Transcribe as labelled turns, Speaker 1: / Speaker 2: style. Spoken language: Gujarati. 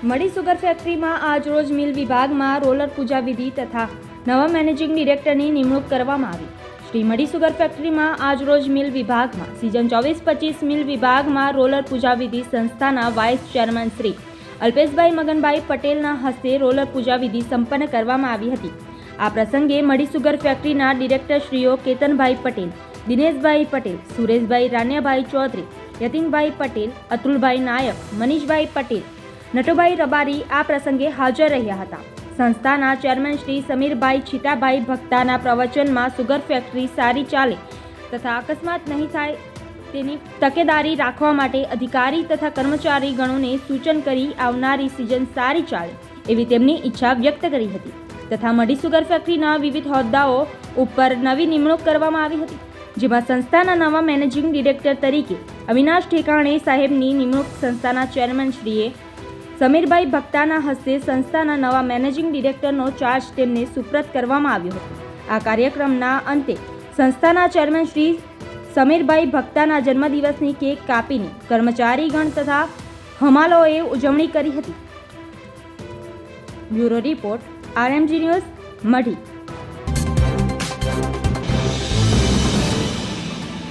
Speaker 1: મડી સુગર ફેક્ટરીમાં આજરોજ મિલ વિભાગમાં રોલર પૂજા વિધિ તથા નવા મેનેજિંગ ડિરેક્ટરની નિમણૂક કરવામાં આવી. શ્રી મડી સુગર ફેક્ટરીમાં આજરોજ મિલ વિભાગમાં, સિઝન ચોવીસ પચીસ મિલ વિભાગમાં રોલર પૂજા વિધિ સંસ્થાના વાઇસ ચેરમેન શ્રી અલ્પેશભાઈ મગનભાઈ પટેલના હસ્તે રોલર પૂજા વિધિ સંપન્ન કરવામાં આવી હતી. આ પ્રસંગે મડી સુગર ફેક્ટરીના ડિરેક્ટરશ્રીઓ કેતનભાઈ પટેલ, દિનેશભાઈ પટેલ, સુરેશભાઈ રાન્યાભાઈ ચૌધરી, યતિનભાઈ પટેલ, અતુલભાઈ નાયક, મનીષભાઈ પટેલ નટુભાઈ રબારી આ પ્રસંગે હાજર રહ્યા હતા. સંસ્થાના ચેરમેન શ્રી સમીરભાઈ છીટાભાઈ ભક્તાના પ્રવચનમાં સુગર ફેક્ટરી સારી ચાલે તથા અકસ્માત નહીં થાય તેની તકેદારી રાખવા માટે અધિકારી તથા કર્મચારી ગણોને સૂચન કરી આવનારી સિઝન સારી ચાલે એવી તેમની ઈચ્છા વ્યક્ત કરી હતી તથા મડી સુગર ફેક્ટરીના વિવિધ હોદ્દાઓ ઉપર નવી નિમણૂક કરવામાં આવી હતી, જેમાં સંસ્થાના નવા મેનેજિંગ ડિરેક્ટર તરીકે અવિનાશ ઠેકાણે સાહેબની નિમણૂક સંસ્થાના ચેરમેન શ્રીએ સમીરભાઈ ભક્તાના હસ્તે સંસ્થાના નવા મેનેજિંગ ડિરેક્ટરનો ચાર્જ તેમને સુપ્રત કરવામાં આવ્યો હતો. આ કાર્યક્રમના અંતે સંસ્થાના ચેરમેન શ્રી સમીરભાઈ ભક્તાના જન્મદિવસની કેક કાપીને કર્મચારીગણ તથા હમાલોએ ઉજવણી કરી હતી. Bureau report, RMG news, Madhi.